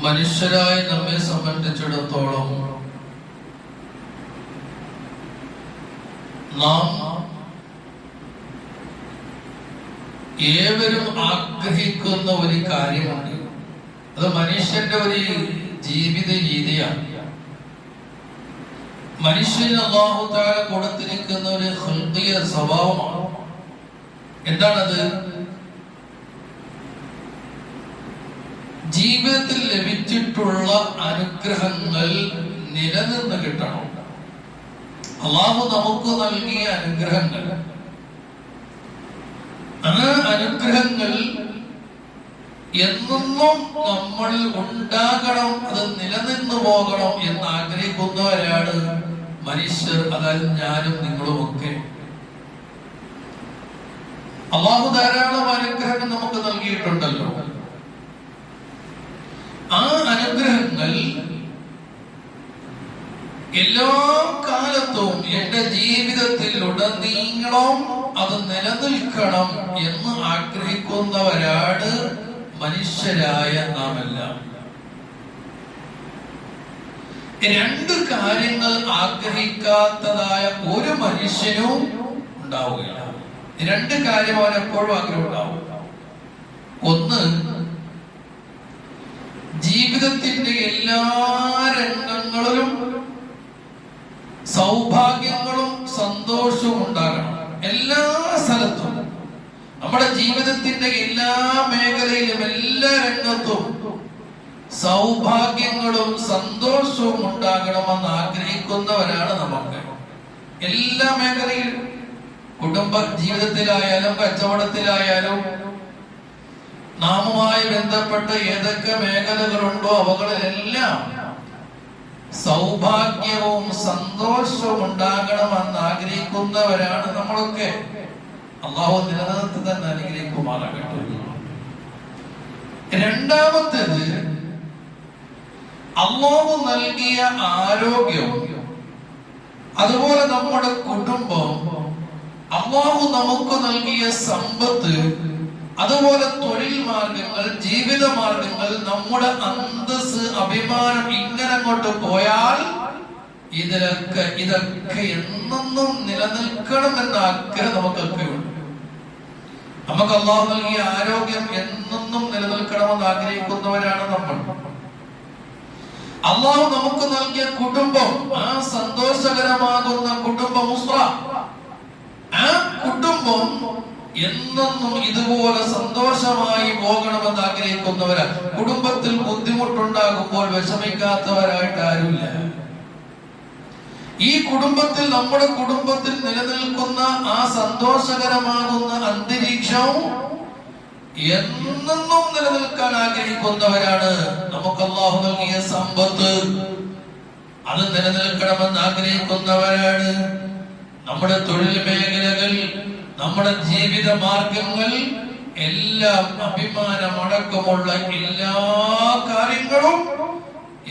മനുഷ്യരായ നമ്മെ സംബന്ധിച്ചിടത്തോളം നാം ഏവരും ആഗ്രഹിക്കുന്ന ഒരു കാര്യമാണ്. അത് മനുഷ്യന്റെ ഒരു ജീവിത രീതിയാണ്. മനുഷ്യന് അള്ളാഹു കൊടുത്തിരിക്കുന്ന ഒരു ഹൃദയ സ്വഭാവമാണ്. എന്താണത്? ജീവിതത്തിൽ ലഭിച്ചിട്ടുള്ള അനുഗ്രഹങ്ങൾ നിലനിന്ന് കിട്ടണം. അള്ളാഹു നമുക്ക് നൽകിയ അനുഗ്രഹങ്ങൾ. ആ അനുഗ്രഹങ്ങൾ എന്നും നമ്മൾ ഉണ്ടാകണം അത് നിലനിന്ന് പോകണം എന്ന് ആഗ്രഹിക്കുന്നവരാണ് മനുഷ്യർ അതായത് ഞാനും നിങ്ങളും ഒക്കെ. അള്ളാഹു ധാരാളം അനുഗ്രഹങ്ങൾ നമുക്ക് നൽകിയിട്ടുണ്ടല്ലോ. ആ അനുഗ്രഹങ്ങൾ എല്ലാ കാലത്തും എന്റെ ജീവിതത്തിൽ ഉടനീളം അത് നിലനിൽക്കണം എന്ന് ആഗ്രഹിക്കുന്നവരാണ് മനുഷ്യരായ നാം എല്ലാം രണ്ട് കാര്യങ്ങൾ ആഗ്രഹിക്കാത്തതായ ഒരു മനുഷ്യനും ഉണ്ടാവുകയില്ല. രണ്ട് കാര്യം അവൻ എപ്പോഴും ആഗ്രഹം ഉണ്ടാവും. ഒന്ന് ജീവിതത്തിന്റെ എല്ലാ രംഗങ്ങളിലും സൗഭാഗ്യങ്ങളും സന്തോഷവും ഉണ്ടാകണം. എല്ലാ സ്ഥലത്തും. നമ്മുടെ ജീവിതത്തിന്റെ എല്ലാ മേഖലയിലും എല്ലാ രംഗത്തും സൗഭാഗ്യങ്ങളും സന്തോഷവും ഉണ്ടാകണമെന്ന് ആഗ്രഹിക്കുന്നവരാണ് നമുക്ക്. എല്ലാ മേഖലയിലും. കുടുംബ ജീവിതത്തിലായാലും കച്ചവടത്തിലായാലും നാമുമായി ബന്ധപ്പെട്ട ഏതൊക്കെ മേഖലകളുണ്ടോ അവകളിലെല്ലാം സൗഭാഗ്യവും സന്തോഷവും ഉണ്ടാകണമെന്ന് ആഗ്രഹിക്കുന്നവരാണ് നമ്മളൊക്കെ. അള്ളാഹു നിലനിർത്തി തന്നെ അനുഗ്രഹിക്കുമാറാകട്ടെ. രണ്ടാമത്തേത് അള്ളാഹു നൽകിയ ആരോഗ്യം. അതുപോലെ നമ്മുടെ കുടുംബം അള്ളാഹു നമുക്ക് നൽകിയ സമ്പത്ത് അതുപോലെ തൊഴിൽ മാർഗങ്ങൾ ജീവിത മാർഗങ്ങൾ നമ്മുടെ അന്തസ് അഭിമാനം ഇങ്ങനെ അങ്ങോട്ട് പോയാൽ ഇതിലൊക്കെ ഇതൊക്കെ എന്നെന്നും നിലനിൽക്കണമെന്ന ആഗ്രഹം നമുക്കൊക്കെ ഉണ്ട്. നമുക്ക് അള്ളാഹു നൽകിയ ആരോഗ്യം എന്നെന്നും നിലനിൽക്കണമെന്ന് ആഗ്രഹിക്കുന്നവരാണ് നമ്മൾ. അള്ളാഹു നമുക്ക് നൽകിയ കുടുംബം ആ സന്തോഷകരമാകുന്ന കുടുംബം ആ കുടുംബം എന്നെന്നും ഇതുപോലെ സന്തോഷമായി പോകണമെന്ന് ആഗ്രഹിക്കുന്നവരാ കുടുംബത്തിൽ ബുദ്ധിമുട്ടുണ്ടാകുമ്പോൾ വിഷമിക്കാത്തവരായിട്ട് ആരുമില്ല. ഈ കുടുംബത്തിൽ നമ്മുടെ കുടുംബത്തിൽ നിലനിൽക്കുന്ന ആ സന്തോഷകരമാകുന്ന അന്തരീക്ഷവും എന്നെന്നും നിലനിൽക്കാൻ ആഗ്രഹിക്കുന്നവരാണ് നമുക്ക് അള്ളാഹു നൽകിയ സമ്പത്ത്. അത് നിലനിൽക്കണമെന്ന് ആഗ്രഹിക്കുന്നവരാണ് നമ്മുടെ തൊഴിൽ മേഖലകൾ നമ്മുടെ ജീവിത മാർഗങ്ങൾ എല്ലാം അഭിമാനമടക്കമുള്ള എല്ലാ കാര്യങ്ങളും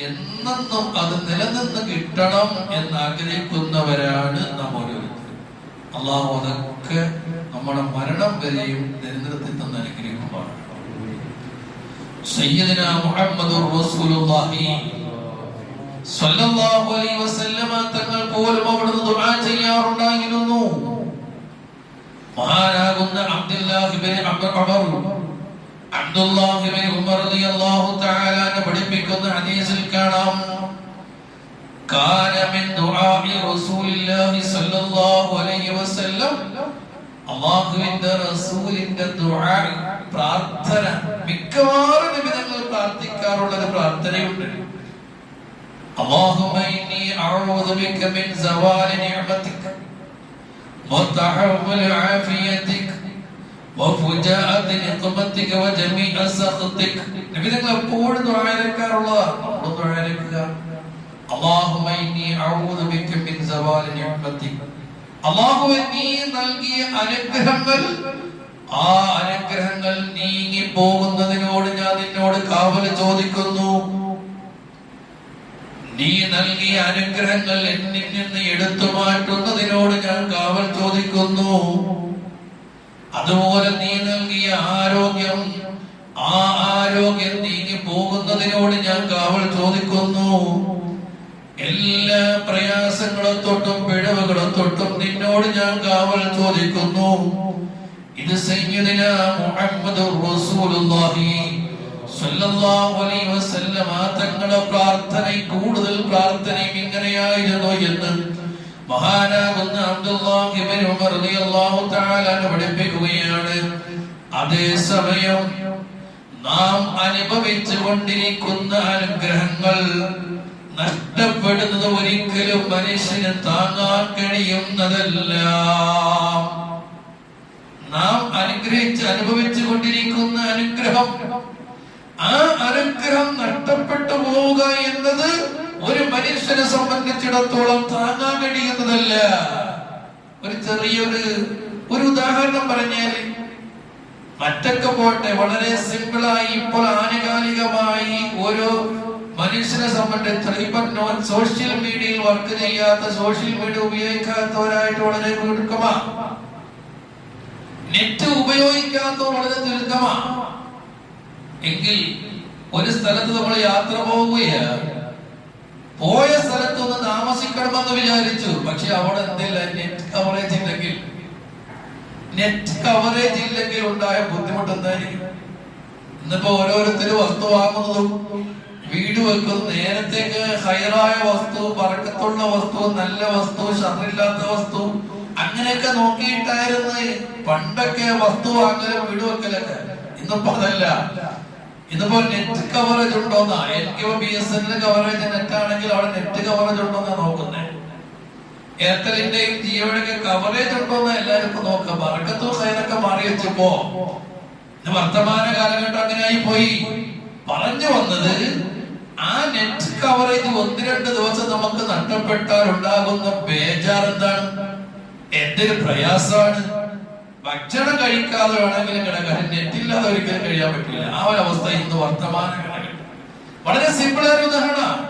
എന്നെന്നും അത് നിലനിന്ന് കിട്ടണം എന്ന് ആഗ്രഹിക്കുന്നവരാണ് നമ്മൾ അള്ളാഹു അതൊക്കെ നമ്മുടെ മരണം വരെയും നിലനിർത്തി തന്ന അനുഗ്രഹിക്കുമാണ് സയ്യിദന മുഹമ്മദ് റസൂലുള്ളാഹി സ്വല്ലല്ലാഹു അലൈഹി വസല്ലമ തങ്ങൾ പോലും അവിടുന്ന് ദുആ ചെയ്യാറുണ്ടായിരുന്നു. മഹാനാകുന്ന പഠിപ്പിക്കുന്ന ഹദീസിൽ കാണാം. പ്രാർത്ഥന. മിക്കവാറും നിമിതങ്ങൾ പ്രാർത്ഥിക്കാറുള്ള ഒരു പ്രാർത്ഥനയുണ്ട്. അള്ളാഹുമ ഇന്നി അഊദു ബിക മിൻ സവാലി നിഅമതിക وتحول عافيتك وفجاءة نقمتك وجميع سخطك നബി നിങ്ങൾ എപ്പോഴും ദുആയിരക്കാറുള്ളതാണ് നമ്മൾ ദുആയിരക്കുക اللهم إني أعوذ بك من زوال نعمتك അള്ളാഹുവെ നീ നൽകിയ അനുഗ്രഹങ്ങൾ ആ അനുഗ്രഹങ്ങൾ നീങ്ങി പോകുന്നതിനോട് ഞാൻ നിന്നോട് കാവല് ചോദിക്കുന്നു നീ നൽകിയ അനുഗ്രഹങ്ങൾ എന്നിൽ നിന്ന് എടുത്തു മാറ്റുന്നതിനോട് ഞാൻ കാവൽ ചോദിക്കുന്നു. അതുപോലെ നീ നൽകിയ ആരോഗ്യം ആ ആരോഗ്യം നീങ്ങി പോകുന്നതിനോട് ഞാൻ കാവൽ ചോദിക്കുന്നു. എല്ലാ പ്രയാസങ്ങളെ തൊട്ടും പിഴവുകളെ തൊട്ടും നിന്നോട് ഞാൻ കാവൽ ചോദിക്കുന്നു. ഇത് സൈന്യദിന മുഹമ്മദ് റസൂലുള്ളാഹി. തങ്ങളുടെ പ്രാർത്ഥന കൂടുതൽ പ്രാർത്ഥനയും ഇങ്ങനെയായിരുന്നു എന്ന് മഹാനാകുന്ന അബ്ദുല്ലാഹി പഠിപ്പിക്കുകയാണ്. അതേസമയം നാം അനുഭവിച്ചു കൊണ്ടിരിക്കുന്ന അനുഗ്രഹങ്ങൾ നഷ്ടപ്പെടുന്നത് ഒരിക്കലും മനുഷ്യന് താങ്ങാൻ കഴിയുന്നതല്ല. നാം അനുഗ്രഹിച്ച് അനുഭവിച്ചു കൊണ്ടിരിക്കുന്ന അനുഗ്രഹം ആ അനുഗ്രഹം നഷ്ടപ്പെട്ടു പോവുക എന്നത് ഒരു മനുഷ്യനെ സംബന്ധിച്ചിടത്തോളം താങ്ങാൻ കഴിയുന്നതല്ല ഒരു ചെറിയൊരു ഒരു ഉദാഹരണം പറഞ്ഞാൽ മറ്റൊക്കെ പോട്ടെ വളരെ സിമ്പിളായി ഇപ്പോൾ ആനുകാലികമായി ഓരോ മനുഷ്യനെ സംബന്ധിച്ച് ഇപ്പൊ സോഷ്യൽ മീഡിയയിൽ വർക്ക് ചെയ്യാത്ത സോഷ്യൽ മീഡിയ ഉപയോഗിക്കാത്തവരായിട്ട് വളരെ ചുരുക്കമാ നെറ്റ് ഉപയോഗിക്കാത്തവർ വളരെ ചുരുക്കമാ എങ്കിൽ ഒരു സ്ഥലത്ത് നമ്മൾ യാത്ര പോവുകയാണ്. പോയ സ്ഥലത്ത് ഒന്ന് താമസിക്കണമെന്ന് വിചാരിച്ചു. പക്ഷെ അവിടെ എന്തില്ല നെറ്റ് കവറേജ് ഇല്ലെങ്കിൽ നെറ്റ് കവറേജ് ഇല്ലെങ്കിൽ ഉണ്ടായ ബുദ്ധിമുട്ട് എന്തായിരിക്കും? ഇന്നിപ്പോ ഓരോരുത്തരും വസ്തു വാങ്ങുന്നതും വീട് വെക്കുന്നതും നേരത്തേക്ക് ഹൈറായ വസ്തു പറക്കത്തുള്ള വസ്തു നല്ല വസ്തു ഷറില്ലാത്ത വസ്തു അങ്ങനെയൊക്കെ നോക്കിയിട്ടായിരുന്നു പണ്ടൊക്കെ വസ്തു വാങ്ങലും വീട് വെക്കലൊക്കെ. ഇന്നിപ്പോ അതല്ല. ഇന്നിപ്പോ നെറ്റ് കവറേജ് ഉണ്ടോന്നാ എനിക്ക് B S N coverage net ആണെങ്കിൽ അവിടെ നെറ്റ് കവറേജ് ഉണ്ടോന്നാ നോക്കുന്നത് എയർടെലിന്റെയും ജിയോയുടെയൊക്കെ കവറേജ് ഉണ്ടോന്ന് എല്ലാവരും ഇപ്പൊ നോക്കാം. ബർക്കത്തും ഹൈറൊക്കെ മാറി വെച്ചപ്പോ വർത്തമാന കാലഘട്ടം അങ്ങനെയായി പോയി. പറഞ്ഞു വന്നത് ആ നെറ്റ് കവറേജ് ഒന്ന് രണ്ട് ദിവസം നമുക്ക് നഷ്ടപ്പെട്ടാൽ ഉണ്ടാകുന്ന ബേജാർ എന്താണ് എന്തൊരു പ്രയാസമാണ്. ഭക്ഷണം കഴിക്കാതെ വേണമെങ്കിലും കിടക്കാൻ നെറ്റില്ലാതെ ഒരിക്കലും കഴിയാൻ പറ്റില്ല. ആ ഒരു അവസ്ഥ ഇന്ന് വർത്തമാന വളരെ സിമ്പിൾ ആയ ഉദാഹരണ ഉദാഹരണമാണ്.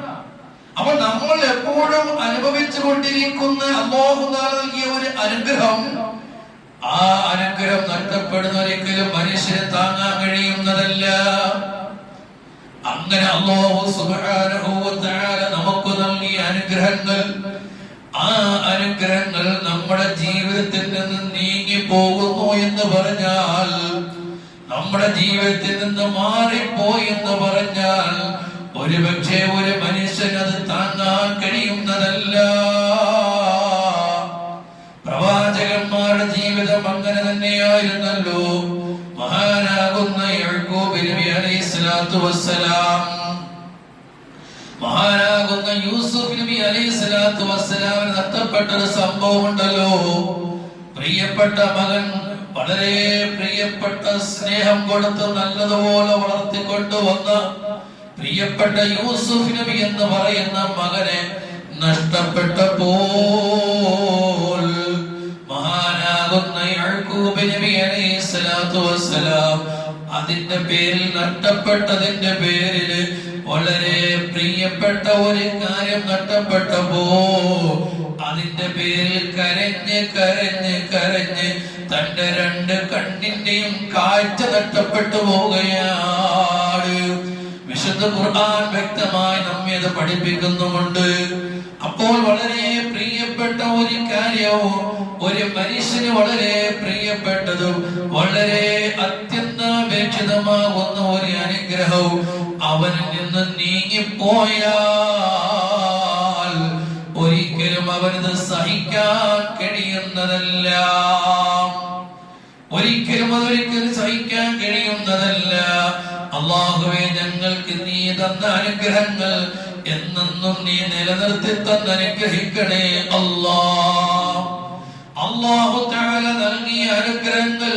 അപ്പൊ നമ്മൾ എപ്പോഴും അനുഭവിച്ചു കൊണ്ടിരിക്കുന്ന അള്ളാഹു നൽകിയ ഒരു അനുഗ്രഹം ആ അനുഗ്രഹം നഷ്ടപ്പെടുന്ന ഒരിക്കലും മനുഷ്യന് താങ്ങാൻ കഴിയുന്നതല്ല. അങ്ങനെ അള്ളാഹു തആല നമുക്ക് നൽകിയ അനുഗ്രഹങ്ങൾ ആ അനുഗ്രഹങ്ങൾ നമ്മുടെ ജീവിതത്തിൽ നിന്ന് നീങ്ങി പോകുന്നു എന്ന് പറഞ്ഞാൽ നമ്മുടെ ജീവിതത്തിൽ നിന്ന് മാറിപ്പോയി എന്ന് പറഞ്ഞാൽ ഒരു പക്ഷേ ഒരു മനുഷ്യൻ അത് താങ്ങാൻ കഴിയുന്നതല്ല. പ്രവാചകന്മാരുടെ ജീവിതം അങ്ങനെ തന്നെയായിരുന്നല്ലോ. മഹാനാകുന്ന എഴുക്കോ നബി അലൈഹി സ്വലാത്തു വസ്സലാം മഹാനാകുന്ന യൂസുഫ് നബി അലൈഹി സ്വലാത്തു വസ്സലാമിന് നഷ്ടപ്പെട്ട ഒരു സംഭവം ഉണ്ടല്ലോ പ്രിയപ്പെട്ട മകൻ വളരെ പ്രിയപ്പെട്ട സ്നേഹം കൊടുത്ത് നല്ലതുപോലെ വളർത്തിക്കൊണ്ടുവന്ന പ്രിയപ്പെട്ട യൂസുഫ് നബി എന്ന് പറയുന്ന മകനെ നഷ്ടപ്പെട്ടപ്പോൾ മഹാനാകുന്ന യാക്കൂബ് നബി അലൈഹി സ്വലാത്തു വസ്സലാം അതിന്റെ പേരിൽ നഷ്ടപ്പെട്ടതിന്റെ പേരിൽ വളരെ പ്രിയപ്പെട്ട ഒരു കാര്യം നഷ്ടപ്പെട്ടപ്പോ അതിന്റെ പേരിൽ കരഞ്ഞ് കരഞ്ഞ് കരഞ്ഞ് തന്റെ രണ്ട് കണ്ണിന്റെയും കാഴ്ച നഷ്ടപ്പെട്ടു പോവുകയാണ്. വിശുദ്ധ ഖുർആൻ വ്യക്തമായി നമ്മെ അത് പഠിപ്പിക്കുന്നുമുണ്ട്. അപ്പോൾ വളരെ പ്രിയപ്പെട്ട ഒരു കാര്യവും ഒരു മനുഷ്യന് വളരെ പ്രിയപ്പെട്ടതും വളരെ അത്യന്താപേക്ഷിതമാകുന്ന ഒരു അനുഗ്രഹവും അവനിൽ നിന്ന് നീങ്ങിപ്പോയാൽ ഒരിക്കലും അവനത് സഹിക്കാൻ കഴിയുന്നതല്ല. ഒരിക്കലും അതൊരിക്കലും സഹിക്കാൻ കഴിയുന്നതല്ല. അള്ളാഹുവെ ഞങ്ങൾക്ക് നീ തന്ന അനുഗ്രഹങ്ങൾ എന്നെന്നും നീ നിലനിർത്തി തന്ന അനുഗ്രഹിക്കണേ അല്ലാ അള്ളാഹു നൽകിയ അനുഗ്രഹങ്ങൾ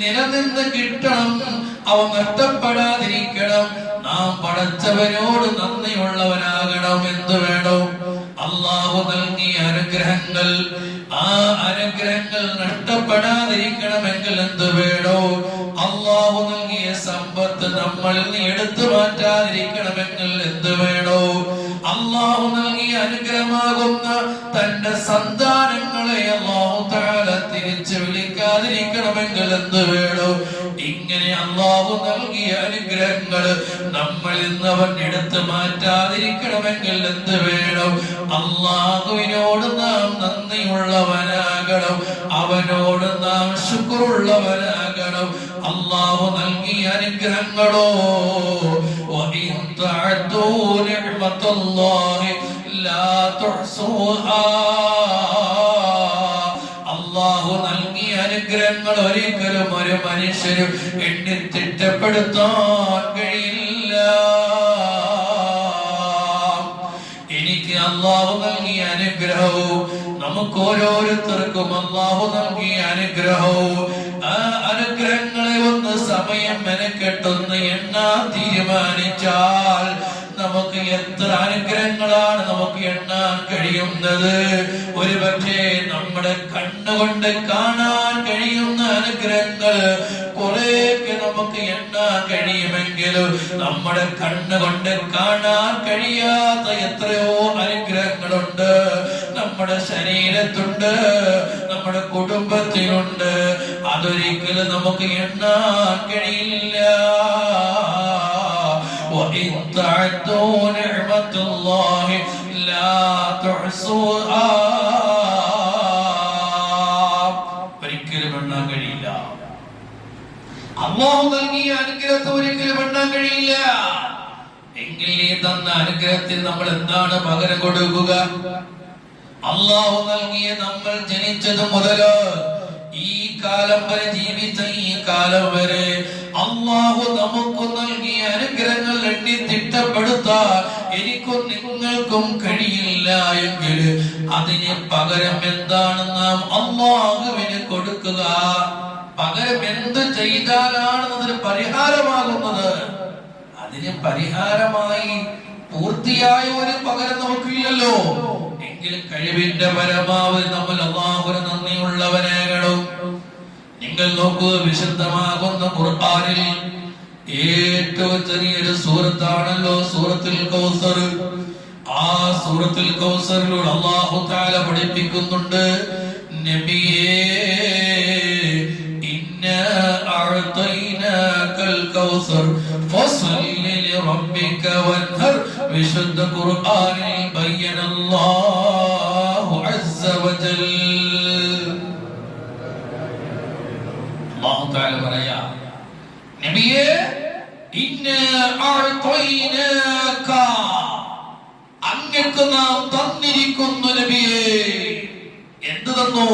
നിലനിന്ന് കിട്ടണം. അവ നഷ്ടപ്പെടാതിരിക്കണം. നാം പടച്ചവനോട് നന്ദിയുള്ളവനാകണം എന്ത് വേണം? അള്ളാഹു നൽകിയ അനുഗ്രഹങ്ങൾ. ആ അനുഗ്രഹങ്ങൾ നഷ്ടപ്പെടാതിരിക്കണമെങ്കിൽ എന്ത് വേണോ? അള്ളാഹു നൽകിയ സമ്പത്ത് നമ്മൾ നിന്ന് എടുത്തു മാറ്റാതിരിക്കണമെങ്കിൽ എന്ത് വേണോ? അള്ളാഹു നൽകിയ അനുഗ്രഹമാകുന്ന തന്റെ സന്താനങ്ങളെ അള്ളാഹു താല തിരിച്ചു വിളിക്കാൻ ചെയ്യാതിരിക്കണമെങ്കിൽ എന്ത് വേണം ഇങ്ങനെ അള്ളാഹു നൽകിയ അനുഗ്രഹങ്ങൾ നമ്മളിൽ നിന്ന് അവൻ എടുത്തു മാറ്റാതിരിക്കണമെങ്കിൽ എന്ത് വേണം അള്ളാഹുവിനോട് നാം നന്ദിയുള്ളവനാകണം അവനോട് നാം ശുക്രുള്ളവനാകണം അള്ളാഹു നൽകിയ അനുഗ്രഹങ്ങളോ وإن تعدوا نعمة الله لا تحصوها അനുഗ്രഹങ്ങൾ ഒരിക്കലും ഒരു മനുഷ്യരും എണ്ണി തിട്ടപ്പെടുത്താൻ കഴിയില്ല. എനിക്ക് അള്ളാഹു നൽകിയ അനുഗ്രഹവും നമുക്ക് ഓരോരുത്തർക്കും അള്ളാഹു നൽകിയ അനുഗ്രഹവും. ആ അനുഗ്രഹങ്ങളെ ഒന്ന് സമയം മെനക്കെട്ടൊന്ന് എണ്ണാൻ തീരുമാനിച്ചാൽ നമുക്ക് എത്ര അനുഗ്രഹങ്ങളാണ് നമുക്ക് എണ്ണാൻ കഴിയുന്നത്. ഒരു പക്ഷേ നമ്മുടെ കണ്ണുകൊണ്ട് കാണാൻ കഴിയുന്ന അനുഗ്രഹങ്ങൾ കുറേയൊക്കെ നമുക്ക് എണ്ണാൻ കഴിയുമെങ്കിലും നമ്മുടെ കണ്ണുകൊണ്ട് കാണാൻ കഴിയാത്ത എത്രയോ അനുഗ്രഹങ്ങളുണ്ട്. നമ്മുടെ ശരീരത്തുണ്ട് നമ്മുടെ കുടുംബത്തിലുണ്ട്. അതൊരിക്കലും നമുക്ക് എണ്ണാൻ കഴിയില്ല. وإن تعدوا نعمة الله لا تحصوها ഒരിക്കലും എണ്ണാൻ കഴിയില്ല അള്ളാഹു നൽകിയ അനുഗ്രഹത്തെ ഒരിക്കലും എണ്ണാൻ കഴിയില്ല എങ്കിൽ നീ തന്ന അനുഗ്രഹത്തിൽ നമ്മൾ എന്താണ് പകരം കൊടുക്കുക അള്ളാഹു നൽകിയ നമ്മൾ ജനിച്ചത് മുതല് ഈ കാലം വരെ ജീവിച്ച ഈ കാലം വരെ അള്ളാഹു നമുക്ക് നൽകിയ അനുഗ്രഹങ്ങൾ എണ്ണി തിട്ടപ്പെടുത്താൻ എനിക്കും നിങ്ങൾക്കും കഴിയില്ല എങ്കിൽ അതിന് പകരം എന്താണ് നാം അള്ളാഹുവിന് കൊടുക്കുക? പകരം എന്ത് ചെയ്താലാണ് അതിന് പരിഹാരമാകുന്നത്? അതിന് പരിഹാരമായി പൂർത്തിയായ ഒരു പകരം നമുക്കില്ലല്ലോ. എങ്കിലും കഴിവിന്റെ പരമാവധി നമ്മൾ അള്ളാഹുന് നന്ദിയുള്ളവനാകണം. നിങ്ങൾ നോക്കുക വിശുദ്ധമാകുന്ന ഖുർആനിൽ ഏറ്റവും ചെറിയൊരു സൂറത്താണല്ലോ സൂറത്തിൽ കൗസർ. ആ സൂറത്തിൽ കൗസറിലൂടെ അള്ളാഹു താല പഠിപ്പിക്കുന്നുണ്ട് നബിയേ ഇന്ന അഅതൈനാകൽ കൗസർ ഫസ്ലി ലിറബ്ബിക വൻഹർ വിശുദ്ധ ഖുർആനിൽ ബയ്യനല്ലാഹ്. അങ്ങക്ക് നാം തന്നിരിക്കുന്നു നബിയേ. എന്ത് തന്നു?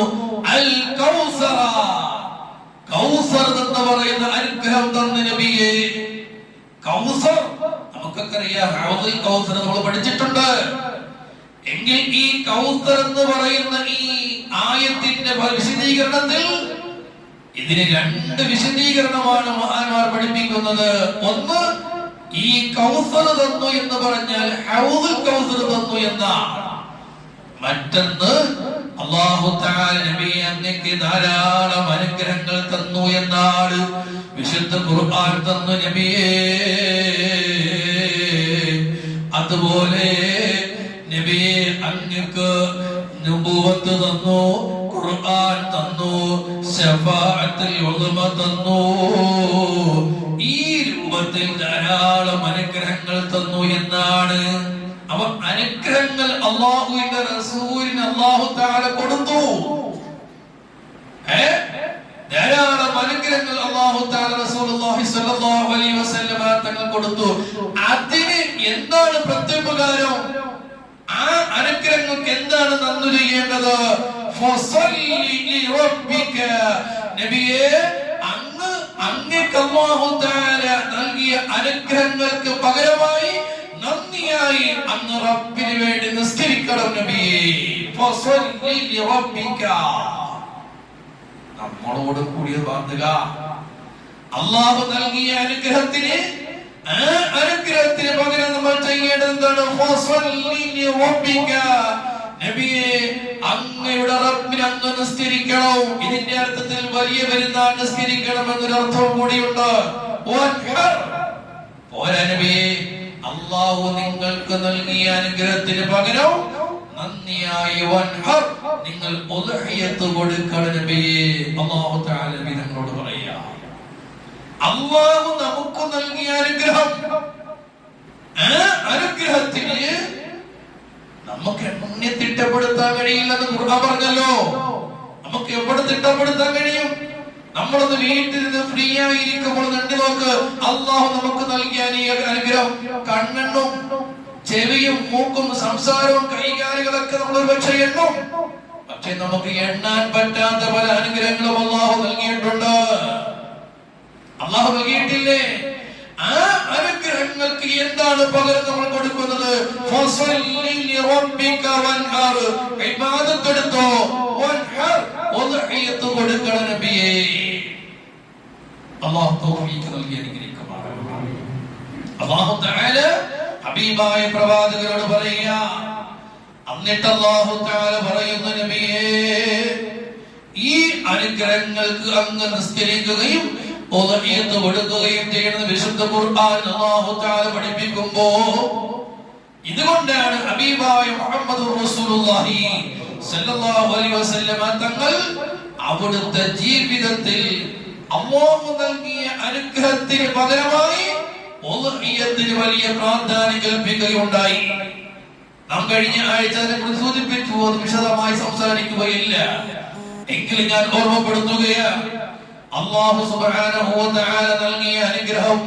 അൽ കൗസറ. കൗസർ എന്ന് പറയുന്ന അനുഗ്രഹം തന്ന നബിയെ. കൗസർ നമുക്കൊക്കെ അറിയാം കൗസർ നമ്മൾ പഠിച്ചിട്ടുണ്ട്. എങ്കിൽ ഈ കൗസർ എന്ന് പറയുന്ന ഈ ആയത്തിന്റെ വിശദീകരണത്തിൽ ഇതിന് രണ്ട് വിശദീകരണമാണ് മഹാന്മാർ പഠിപ്പിക്കുന്നത്. ഒന്ന് ഈ കൗസർ തന്നു എന്ന് പറഞ്ഞാൽ ഹൗദുൽ കൗസർ തന്നു എന്ന മറ്റൊന്ന് അള്ളാഹു നബിയെ അങ്ങക്ക് ധാരാളം അനുഗ്രഹങ്ങൾ തന്നു എന്നാണ്. വിശുദ്ധ ഖുർആൻ തന്നു നബിയേ. അതുപോലെ നബിയെ അങ്ങക്ക് നുബുവത്ത് തന്നു ഖുർആൻ തന്നു ശഫാഅത്തുൽ ഉദ്മ തന്നു. ഈ രൂപത്തിൽ ധാരാളം അനുഗ്രഹങ്ങൾ തന്നു എന്നാണ്. അവ അനുഗ്രഹങ്ങൾ അള്ളാഹുവിന്റെ റസൂലിന് അള്ളാഹു താഴെ കൊടുത്തു. ധാരാളം അനുഗ്രഹങ്ങൾ അള്ളാഹു താല റസൂലുള്ളാഹി സ്വല്ലല്ലാഹു അലൈഹി വസല്ലമ തങ്ങൾ കൊടുത്തു. അതിന് എന്താണ് പ്രത്യുപകാരം ആ അനുഗ്രഹങ്ങൾക്ക് എന്താണ് നന്ദി ചെയ്യേണ്ടത്? ഫസല്ലി ലിറബ്ബിക നബിയേ അങ്ങേക്ക് അള്ളാഹു നൽകിയ അനുഗ്രഹങ്ങൾക്ക് പകരമായി നന്ദിയായി അങ്ങ് റബ്ബിന് വേണ്ടി നിസ്കരിക്കണം നബിയേ. നമ്മളോട് കൂടിയ വാർത്തക അള്ളാഹു നൽകിയ അനുഗ്രഹത്തിന് അനുഗ്രഹത്തിന് പകരം നമ്മൾ ചെയ്യേണ്ടത് എന്താണ്? നബിയെ അങ്ങയുടെ റബ്ബിനെ അങ്ങ് നിസ്കരിക്കണം. ഇതിന്റെ അർത്ഥത്തിൽ വലിയ പെരുന്നാൾ നിസ്കരിക്കണം എന്നൊരു അർത്ഥവും കൂടിയുണ്ട്. പോരാ നബിയെ അള്ളാഹു നിങ്ങൾക്ക് നൽകിയ അനുഗ്രഹത്തിന് പകരം നന്ദിയായി നിങ്ങൾ ഉദ്ഹിയത്ത് കൊടുക്കണം നബിയെ. അല്ലാഹു തആല നബി നമ്മളോട് പറയാ. അള്ളാഹു നമുക്ക് നൽകിയ അനുഗ്രഹം അനുഗ്രഹത്തിന് നമുക്ക് എങ്ങനെ തിട്ടപ്പെടുത്താൻ കഴിയില്ലെന്ന് ഖുർആൻ പറഞ്ഞല്ലോ. നമുക്ക് എവിടെ തിട്ടപ്പെടുത്താൻ കഴിയും? നമ്മളൊന്ന് വീട്ടിലിരുന്ന് ഫ്രീ ആയിരിക്കുമ്പോൾ നണ്ടി നോക്ക്. അള്ളാഹു നമുക്ക് നൽകിയ അനുഗ്രഹം. കണ്ണെണ്ണും ചെവിയും മൂക്കും സംസാരവും കൈകാലുകളൊക്കെ നമ്മൾ പക്ഷെ എണ്ണും. പക്ഷെ നമുക്ക് എണ്ണാൻ പറ്റാത്ത പല അനുഗ്രഹങ്ങളും അള്ളാഹു നൽകിയിട്ടുണ്ട്. അള്ളാഹു നൽകിയിട്ടില്ലേ? ആ അനുഗ്രഹങ്ങൾക്ക് എന്താണ് പകരം നമ്മൾ കൊടുക്കുന്നത്? എടുത്തോ കൊടുക്കണം നബിയേ. അള്ളാഹു തൗഫീഖ് നൽകി അനുഗ്രഹിക്കുമാറാകട്ടെ. അള്ളാഹു തആല ഹബീബായ പ്രവാചകരോട് പറയുക എന്നിട്ട് അള്ളാഹു തആല പറയുന്നു നബിയേ ഈ അനുഗ്രഹങ്ങൾക്ക് അങ്ങ് നിസ്കരിക്കുകയും ഉദഹിയത്ത് കൊടുക്കുകയും ചെയ്യുന്നത് വിശുദ്ധ ഖുർആൻ അല്ലാഹു തആല പഠിപ്പിക്കുമ്പോ ഇതുകൊണ്ടാണ് ഹബീബായ മുഹമ്മദ് റസൂലുള്ളാഹി സല്ലല്ലാഹു അലൈഹി വസല്ലമ തങ്ങൾ അവിടുത്തെ ജീവിതത്തിൽ അല്ലാഹു നൽകിയ അനുഗ്രഹത്തിന് പകരമായി ഉദഹിയത്തിന് വലിയ പ്രാധാന്യം കൽപ്പിക്കുകയുണ്ടായി. നാം കഴിഞ്ഞ ആഴ്ച അതിനെക്കുറിച്ച് സൂചിപ്പിച്ചു അത് വിശദമായി സംസാരിക്കുകയില്ല. എങ്കിലും ഞാൻ ഓർമ്മപ്പെടുത്തുകയാണ്. അള്ളാഹു തആല നൽകിയ അനുഗ്രഹം.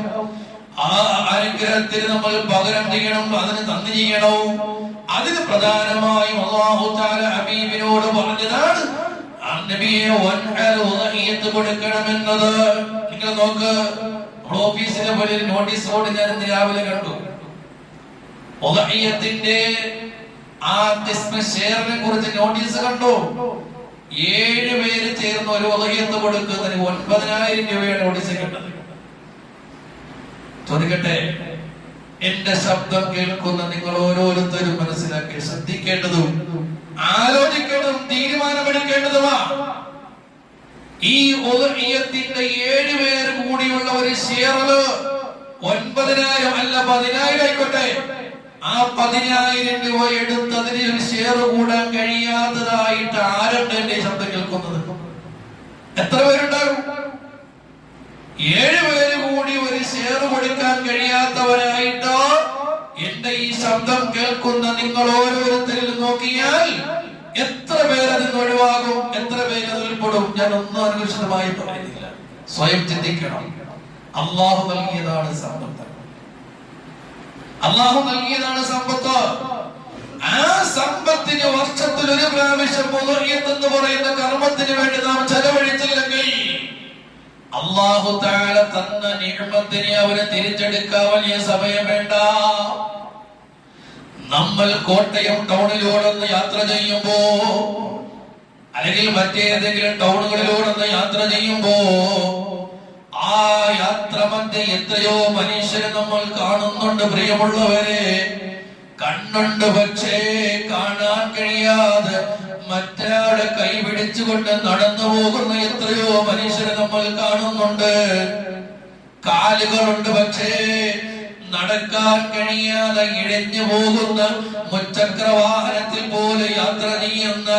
ആ അനുഗ്രഹത്തിന് നമ്മൾ പകരം ചെയ്യണം അതിന് നന്ദി ചെയ്യണം. അതിന് പ്രധാനമായും അള്ളാഹു തആല ഹബീബിനോട് പറഞ്ഞതാണ് നബിയെ കൊടുക്കണമെന്നത്. നിങ്ങൾ നോക്ക് ഓഫീസിലെ പോലെ ഒരു നോട്ടീസ് ബോർഡ് ഞാൻ ഇന്ന് രാവിലെ കണ്ടു. റഹിയത്തിന്റെ ആ ഷെയറിനെ കുറിച്ച് നോട്ടീസ് കണ്ടു. ഏഴ് പേര് ചേർന്ന് ഒരു വകയത്ത് കൊടുക്കുന്നതിന് ഒൻപതിനായിരം രൂപയാണ് ഓടിച്ച് കിട്ടുന്നത് ചോദിക്കട്ടെ എന്റെ ശബ്ദം കേൾക്കുന്ന നിങ്ങൾ ഓരോരുത്തരും മനസ്സിലാക്കി ശ്രദ്ധിക്കേണ്ടതും ആലോചിക്കേണ്ടതും തീരുമാനമെടുക്കേണ്ടതുമാ. ഈ ഒതുയത്തിന്റെ ഏഴ് പേര് കൂടിയുള്ള ഒരു ഷെയറിൽ ഒൻപതിനായിരം അല്ല പതിനായിരം ആയിക്കോട്ടെ. ആ പതിനായിരം രൂപ എടുത്തതിന് ഒരു ഷെയർ കൂടാൻ കഴിയാത്തതായിട്ട് ആരുണ്ട് എന്റെ ശബ്ദം കേൾക്കുന്നത്? എത്ര പേരുണ്ടാകും? ഏഴുപേര് കൂടി ഒരു ഷെയർ കൊടുക്കാൻ കഴിയാത്തവരായിട്ടോ എന്റെ ഈ ശബ്ദം കേൾക്കുന്ന നിങ്ങൾ ഓരോരുത്തരിൽ നോക്കിയാൽ എത്ര പേര് നിന്ന് ഒഴിവാകും എത്ര പേര് അതിൽ ഉൾപ്പെടും ഞാൻ ഒന്നും അന്വേഷണമായി പറയുന്നില്ല. സ്വയം ചിന്തിക്കണം. അള്ളാഹു നൽകിയതാണ് സമ്പത്ത് അള്ളാഹു നൽകിയതാണ് സമ്പത്ത്. ആ സമ്പത്തിന് വർഷത്തിൽ ഒരു പ്രാവശ്യം എന്ന് പറയുന്ന കർമ്മത്തിന് വേണ്ടി നാം ചെലവഴിച്ചില്ലെങ്കിൽ അള്ളാഹു താഴ തന്ന നിയമത്തിനെ അവരെ തിരിച്ചെടുക്കാൻ വലിയ സമയം വേണ്ട. നമ്മൾ കോട്ടയം ടൗണിലൂടെ യാത്ര ചെയ്യുമ്പോ അല്ലെങ്കിൽ മറ്റേതെങ്കിലും ടൗണുകളിലൂടെ യാത്ര ചെയ്യുമ്പോ ആ യാത്ര എത്രയോ മനുഷ്യരെ നമ്മൾ കാണുന്നുണ്ട് പ്രിയമുള്ളവരെ. കണ്ണുണ്ട് പക്ഷേ കാണാൻ കഴിയാതെ മറ്റൊരാളെ കൈ പിടിച്ചുകൊണ്ട് നടന്നു പോകുന്ന എത്രയോ മനുഷ്യരെ നമ്മൾ കാണുന്നുണ്ട്. കാലുകളുണ്ട് പക്ഷേ നടക്കാൻ കഴിയാതെ ഇഴഞ്ഞു പോകുന്ന മുച്ചക്ര വാഹനത്തിൽ പോലെ യാത്ര ചെയ്യുന്ന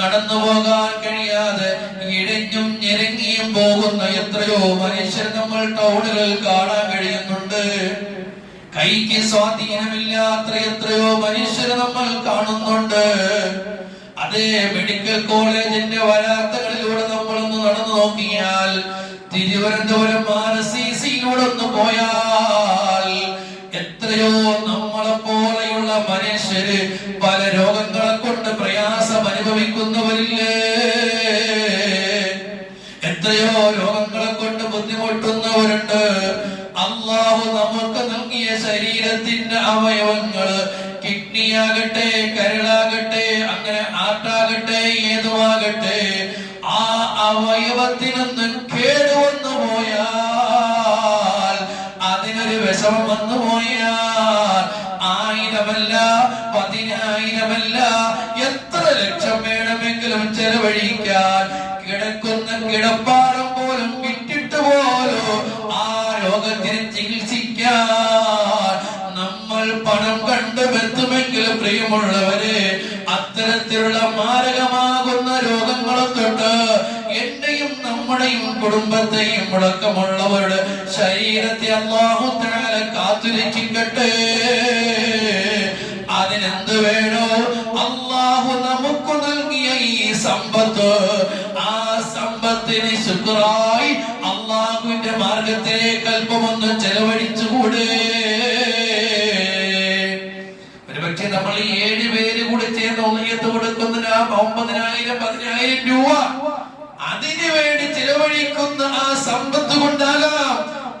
നടന്നു പോകാൻ കഴിയാതെ ഇഴഞ്ഞും ഞെരങ്ങിയും പോകുന്ന എത്രയോ മനുഷ്യർ നമ്മൾ ടൗണുകളിൽ കാണാൻ കഴിയുന്നുണ്ട്. കൈക്ക് സ്വാധീനമില്ലാത്ത എത്രയോ മനുഷ്യർ നമ്മൾ കാണുന്നുണ്ട്. അതേ മെഡിക്കൽ കോളേജിന്റെ വരാത്തകളിലൂടെ നമ്മളൊന്ന് നടന്നു നോക്കിയാൽ തിരുവനന്തപുരം ആർ സി സിയിലൂടെ ഒന്ന് പോയാൽ എത്രയോ നമ്മളെ പോലെയുള്ള മനുഷ്യര് പല രോഗങ്ങളെ കൊണ്ട് പ്രയാസം അനുഭവിക്കുന്നവരില്ലേ? എത്രയോ രോഗങ്ങളെ കൊണ്ട് ബുദ്ധിമുട്ടുന്നവരുണ്ട്. അള്ളാഹു നമുക്ക് നൽകിയ ശരീരത്തിന്റെ അവയവങ്ങൾ കിഡ്നിയാകട്ടെ കരളാകട്ടെ അങ്ങനെ ആട്ടാകട്ടെ ഏതുമാകട്ടെ ആ അവയവത്തിനൊന്നും അതിനൊരു വന്നുപോയാൽ വന്നു പോയാൽ ആയിരമല്ല പതിനായിരമല്ല എത്ര ലക്ഷം വേണമെങ്കിലും ചെലവഴിക്കാൻ കിടക്കുന്ന കിടപ്പാടം പോലും വിട്ടിട്ട് പോലോ ആ രോഗത്തിന് ചികിത്സിക്കാൻ നമ്മൾ പണം കണ്ടുമെത്തുമെങ്കിലും പ്രിയമുള്ളവരെ അത്തരത്തിലുള്ള മാരകമാകുന്ന നമ്മുടെയും കുടുംബത്തെയും മുടക്കമുള്ളവരുടെ ശരീരത്തെ അള്ളാഹു താല കാത്തുരക്ഷിക്കട്ടെ. അതിനെന്ത് വേണോ അള്ളാഹു നമുക്ക് നൽകിയ ഈ സമ്പത്ത് ആ സമ്പത്തിന് ശുക്രായി അള്ളാഹുവിന്റെ മാർഗത്തിലേക്ക് അല്പമൊന്ന് ചെലവഴിച്ചുകൂടെ. ഒരുപക്ഷെ നമ്മൾ ഈ ഏഴ് പേര് കൂടി ചേർന്ന് ഒന്നിയത്ത് കൊടുക്കുന്നതിന് ഒമ്പതിനായിരം പതിനായിരം രൂപ അതിനു വേണ്ടി ചിലവഴിക്കുന്ന ആ സമ്പത്ത് കൊണ്ടാകാം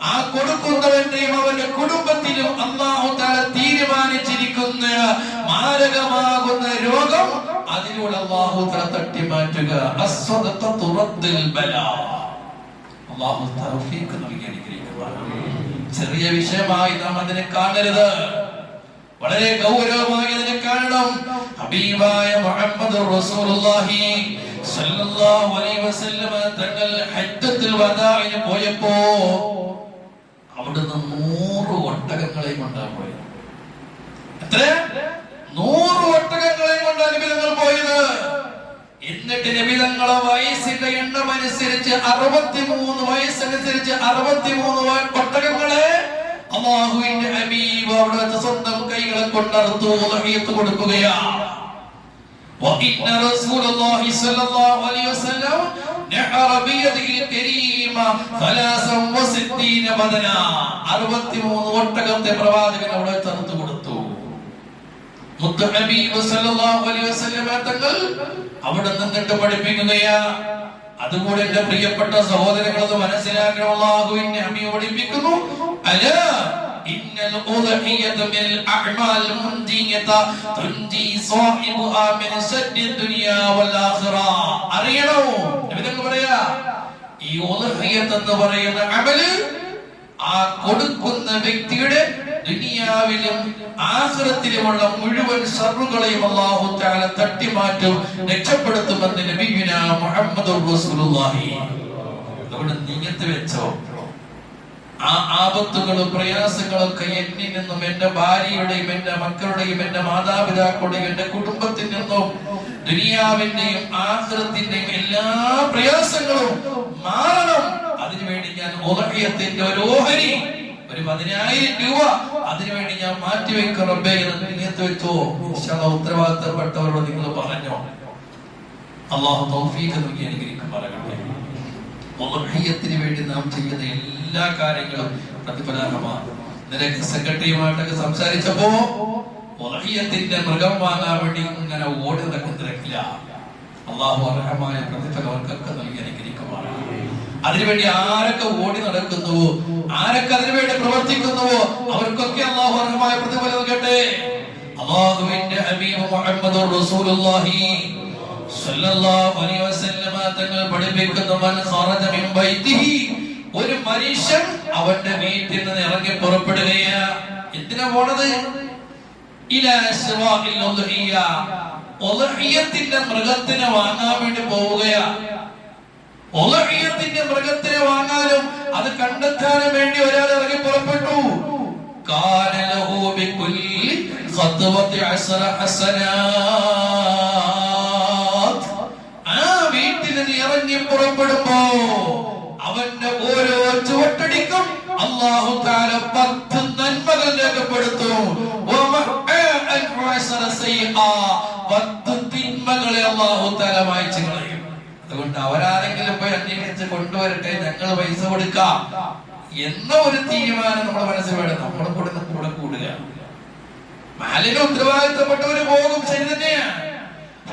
ആ കൊടുക്കുന്നവന്റെയും അവന്റെ കുടുംബത്തിലും അള്ളാഹു താല തീരുമാനിച്ചിരിക്കുന്ന മാരകമാകുന്ന രോഗം അതിലൂടെ അള്ളാഹു താല തട്ടി മാറ്റുക. അള്ളാഹു നൽകി അനുഗ്രഹിക്കുമാറാകട്ടെ. ചെറിയ വിഷയമായി നാം അതിനെ കാണരുത് വളരെ ഗൗരവമായി അതിനെ കാണണം ഹബീബായ മുഹമ്മദ് റസൂലുള്ളാഹി സല്ലല്ലാഹു അലൈഹി വസല്ലമ തങ്ങൾ ഹജ്ജത്തുൽ വദാഇന് പോയപ്പോ അവിടുന്ന് നൂറ് ഒട്ടകങ്ങളെ കൊണ്ടാണ് പോയത്. എത്ര? നൂറ് ഒട്ടകങ്ങളെ കൊണ്ട് നബിതങ്ങൾ പോയത്. എന്നിട്ട് നബിതങ്ങളെ വയസ്സിന്റെ എണ്ണം അനുസരിച്ച് അറുപത്തിമൂന്ന് വയസ്സനുസരിച്ച് അറുപത്തിമൂന്ന് ഒട്ടകങ്ങളെ അള്ളാഹുവിന്റെ അമീബ് അവിടെ വെച്ച് സ്വന്തം കൈകളെ കൊണ്ടറുത്തു കൊടുക്കുകയാണ്. وإن رسول الله صلى الله عليه وسلم نحر بيده الكريمة ثلاثا وستين بدنا അറുപത്തിമൂന്ന് ഒട്ടകത്തെ പ്രവാചകൻ അവിടെ തറുത്തു കൊടുത്തു മുത്ത് ഹബീബ് സല്ലല്ലാഹു അലൈഹി വസല്ലമ തങ്ങൾ അവിടെ നിന്നിട്ട് പഠിപ്പിക്കുകയാ അതുകൂടെ എന്റെ പ്രിയപ്പെട്ട സഹോദരങ്ങൾ അത് മനസ്സിലാക്കണം അള്ളാഹുവിന്റെ ഹബീബ് പഠിപ്പിക്കുന്നു അല ഇന്നൽ الأضحية من الأعمال മുൻജിയത തുൻജി صاحبها من ശദ്ദി الدنيا ആഖിറ അറിയണോ? നബി തങ്ങൾ പറയാ ഈ ഉദ്ഹിയത്ത് എന്ന് പറയുന്ന അമൽ ആ കൊടുക്കുന്ന വ്യക്തിയുടെ ദുനിയാവിലും ആഹ്റത്തിലുമുള്ള മുഴുവൻ സർവുകളെയും അല്ലാഹു തആല തട്ടിമാറ്റും രക്ഷപ്പെടുത്തുമെന്ന് നബിയുന മുഹമ്മദ് റസൂലുള്ളാഹി. അവിടെ നിയത്ത് വെച്ചോ. ആ ആപത്തുകളും പ്രയാസങ്ങളൊക്കെ എന്നിൽ നിന്നും എന്റെ ഭാര്യയുടെയും എന്റെ മക്കളുടെയും എന്റെ മാതാപിതാക്കളുടെയും എന്റെ കുടുംബത്തിൽ നിന്നും ദുനിയാവിന്റെയും ആഹ്റത്തിന്റെയും എല്ലാ പ്രയാസങ്ങളും മാറണം. അതിനുവേണ്ടി ഞാൻ ഓഹയത്തിന്റെ ഒരു ഓഹരി ഒരു പതിനായിരം രൂപ അതിനുവേണ്ടി ഞാൻ മാറ്റിവെക്കും റബ്ബേ എന്ന് വെച്ചോ. ഉത്തരവാദിത്തപ്പെട്ടവരോട് നിങ്ങൾ പറഞ്ഞോ. അള്ളാഹു തൗഫീഖ് നൽകി അനുഗ്രഹിക്കുമാറാകട്ടെ ഉദ്ഹിയത്തിന് വേണ്ടി നാം ചെയ്യുന്ന എല്ലാ കാര്യങ്ങളും പ്രതിഫലമാണ് നിനക്ക് സെക്രട്ടറിയുമായിട്ടൊക്കെ സംസാരിച്ചപ്പോ ഉദ്ഹിയത്തിന്റെ മൃഗം വാങ്ങാൻ വേണ്ടി ഇങ്ങനെ ഓടി നടക്കുന്നില്ല അള്ളാഹു അർഹമായ പ്രതിഫലം അവർക്കൊക്കെ നൽകി അനുഗ്രഹിക്കുമാണ് അതിനുവേണ്ടി ആരൊക്കെ ഓടി നടക്കുന്നുവോ ആരൊക്കെ അതിനുവേണ്ടി പ്രവർത്തിക്കുന്നുവോ അവർക്കൊക്കെ അള്ളാഹു അർഹമായ പ്രതിഫലം നൽകട്ടെ. അള്ളാഹുവിന്റെ ഹബീബ് മുഹമ്മദ് സല്ലല്ലാഹു അലൈഹി വസല്ലമ തങ്ങൾ പഠിപ്പിക്കുന്ന മൻ ഖറജ മിൻ ബൈതിഹി ഒരു മനുഷ്യൻ അവന്റെ വീട്ടിൽ നിന്ന് ഇറങ്ങി പുറപ്പെടുകയാ. എന്തിനാ പോണത്? ഉദ്ഹിയ. മൃഗത്തിനെ വാങ്ങാൻ വേണ്ടി പോവുകയാ. ഒലഹിയത്തിന്റെ മൃഗത്തിനെ വാങ്ങാനും അത് കണ്ടെത്താനും വേണ്ടി ഒരാൾ ഇറങ്ങി പുറപ്പെട്ടു. ആ വീട്ടിൽ നിന്ന് ഇറങ്ങി പുറപ്പെടുമ്പോ ഓരോ ചുവട്ടടിക്കും അള്ളാഹു താല പത്ത് നന്മകൾ രേഖപ്പെടുത്തും. പത്ത് തിന്മകളെ അള്ളാഹു താല വായിച്ചു കളയും. അതുകൊണ്ട് അവരാരെങ്കിലും പോയി അന്വേഷിച്ച് കൊണ്ടുവരട്ടെ ഞങ്ങൾ പൈസ കൊടുക്കാം. എന്ന ഒരു തീരുമാനം നമ്മുടെ മനസ്സിൽ വേണം. നമ്മൾ കൂടെ കൂടെ കൂടുക. മാലിന് ഉത്തരവാദിത്തപ്പെട്ടവര് പോകും ശരി തന്നെയാണ്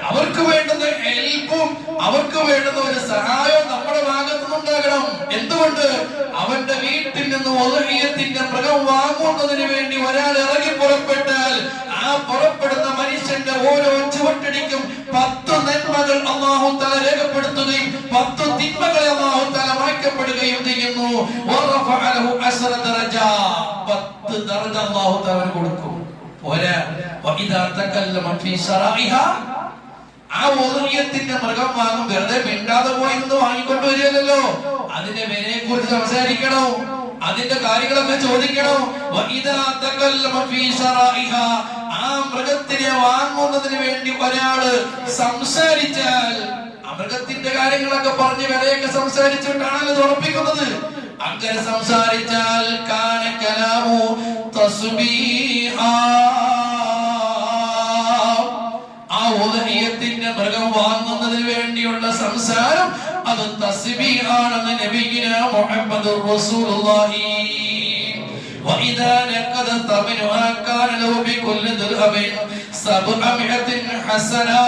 അവർക്ക് വേണ്ടുന്ന ഹെൽപ്പും അവർക്ക് വേണ്ടുന്ന ഒരു സഹായവും നമ്മുടെ ഭാഗത്തു നിന്നുണ്ടാകണം എന്തുകൊണ്ട്? അവന്റെ വീട്ടിൽ നിന്ന് ഒതുങ്ങിയത്തിന്റെ മൃഗം വാങ്ങുന്നതിന് വേണ്ടി ഒരാൾ ഇറങ്ങി പുറപ്പെട്ടാൽ ആ പുറപ്പെടുന്ന മനുഷ്യന്റെ ഓരോ ചുവട്ടടിക്കും പത്ത് നന്മകൾ അള്ളാഹു തല രേഖപ്പെടുത്തുകയും പത്ത് തിന്മകളെ അള്ളാഹു തല മായ്ക്കപ്പെടുകയും ചെയ്യുന്നു. പത്ത് ദർജ അള്ളാഹു തല കൊടുക്കും. പോരാ വഇദാ തകല്ലമ ഫീ ശറാഇഹാ ആ ഓതുറിയത്തിന്റെ മൃഗം വാങ്ങും. വെറുതെ മിണ്ടാതെ പോയി നിന്ന് വാങ്ങിക്കൊണ്ട് വരികയല്ലോ അതിന്റെ വിലയെ കുറിച്ച് സംസാരിക്കണോ. അതിന്റെ കാര്യങ്ങളൊക്കെ ചോദിക്കണോ. ആ മൃഗത്തിനെ വാങ്ങുന്നതിന് വേണ്ടി ഒരാൾ സംസാരിച്ചാൽ മൃഗത്തിന്റെ കാര്യങ്ങളൊക്കെ പറഞ്ഞ് വിലയൊക്കെ സംസാരിച്ചിട്ടാണ് ഉറപ്പിക്കുന്നത്. അങ്ങനെ സംസാരിച്ചാൽ കാണിക്കലാമോ കലാമു തസ്ബീഹാ. ഉദഹീയത്തിന്റെ മൃഗം വാങ്ങുന്നതിന് വേണ്ടിയുള്ള സംസാരം അത് തസ്ബീഹാണെന്ന് നബിയിന മുഹമ്മദുർ റസൂലുള്ളാഹി وإذا نقض ثمنها كان له بكل درهم سبعمائة حسنة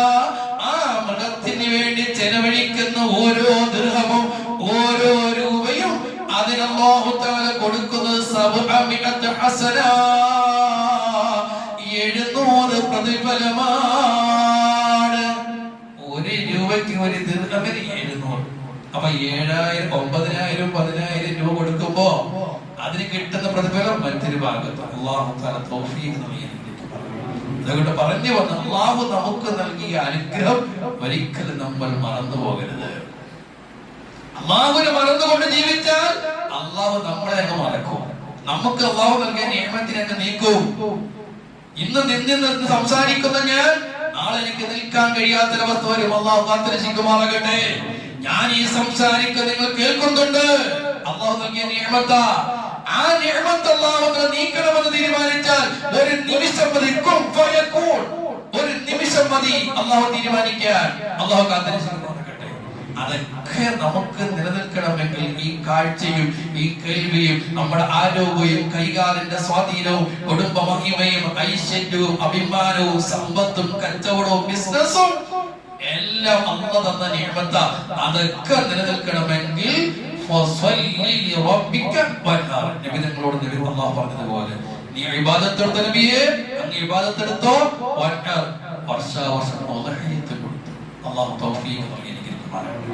ആ മൃഗത്തിന് വേണ്ടി ചെലവഴിക്കുന്ന ഓരോ ദൃഹവും ഓരോ രൂപയും അതിന് അല്ലാഹു തആല കൊടുക്കുന്നത് സബ്അമിഅത്ത് ഹസന എഴുന്നൂറ് പ്രതിഫലമാണ് ഒരു രൂപയ്ക്ക് ഒരു ദീർഘമിന് എഴുന്നൂറ് അപ്പൊ ഏഴായിരം ഒമ്പതിനായിരം പതിനായിരം രൂപ കൊടുക്കുമ്പോ അതിന് കിട്ടുന്ന പ്രതിഫലം മറ്റൊരു ഭാഗത്ത് അള്ളാഹു. അതുകൊണ്ട് പറഞ്ഞു വന്ന അള്ളാഹു നമുക്ക് നൽകിയ അനുഗ്രഹം ഒരിക്കലും നമ്മൾ മറന്നു പോകരുത്. അള്ളാഹുവിനെ മറന്നുകൊണ്ട് ജീവിച്ചാൽ അള്ളാഹു നമ്മളെ അങ്ങ് മറക്കും. നമുക്ക് അള്ളാഹു നൽകിയ നിയമത്തിനെ അങ്ങ് നീക്കും. ഇന്ന് നിന്നിൽ നിന്ന് സംസാരിക്കുന്ന ഞാൻ നാളെ എനിക്ക് നിൽക്കാൻ കഴിയാത്തൊരവസ്ഥ വരും. അള്ളാഹു കാത്തിരക്ഷിക്കുമാറാകട്ടെ ഞാൻ ഈ സംസാരിക്കുക നിങ്ങൾ കേൾക്കുന്നുണ്ട്. അള്ളാഹു നൽകിയ നിയമത്ത. ആ നിയമത്ത് അള്ളാഹു നീക്കണമെന്ന് തീരുമാനിച്ചാൽ ഒരു നിമിഷം മതി. ഒരു നിമിഷം മതി അള്ളാഹു തീരുമാനിക്കാൻ. അള്ളാഹു കാത്തിരക്ഷിക്കുമാറാകട്ടെ അതൊക്കെ നമുക്ക് നിലനിൽക്കണമെങ്കിൽ ഈ കാഴ്ചയും ഈ കേൾവിയും നമ്മുടെ ആരോഗ്യവും കൈകാലിന്റെ സ്വാധീനവും കുടുംബ മഹിമയും ഐശ്വര്യവും അഭിമാനവും സമ്പത്തും കച്ചവടവും ബിസിനസ്സും എല്ലാം അമ്മ തന്ന നിയമത്ത. അതൊക്കെ നിലനിൽക്കണമെങ്കിൽ. നബി പറഞ്ഞതുപോലെ നീ നബിയെ? കൊടുത്തു. അള്ളാഹു തൗഫീഖ് നൽകി. അനുഗ്രഹിക്കുമാറാകട്ടെ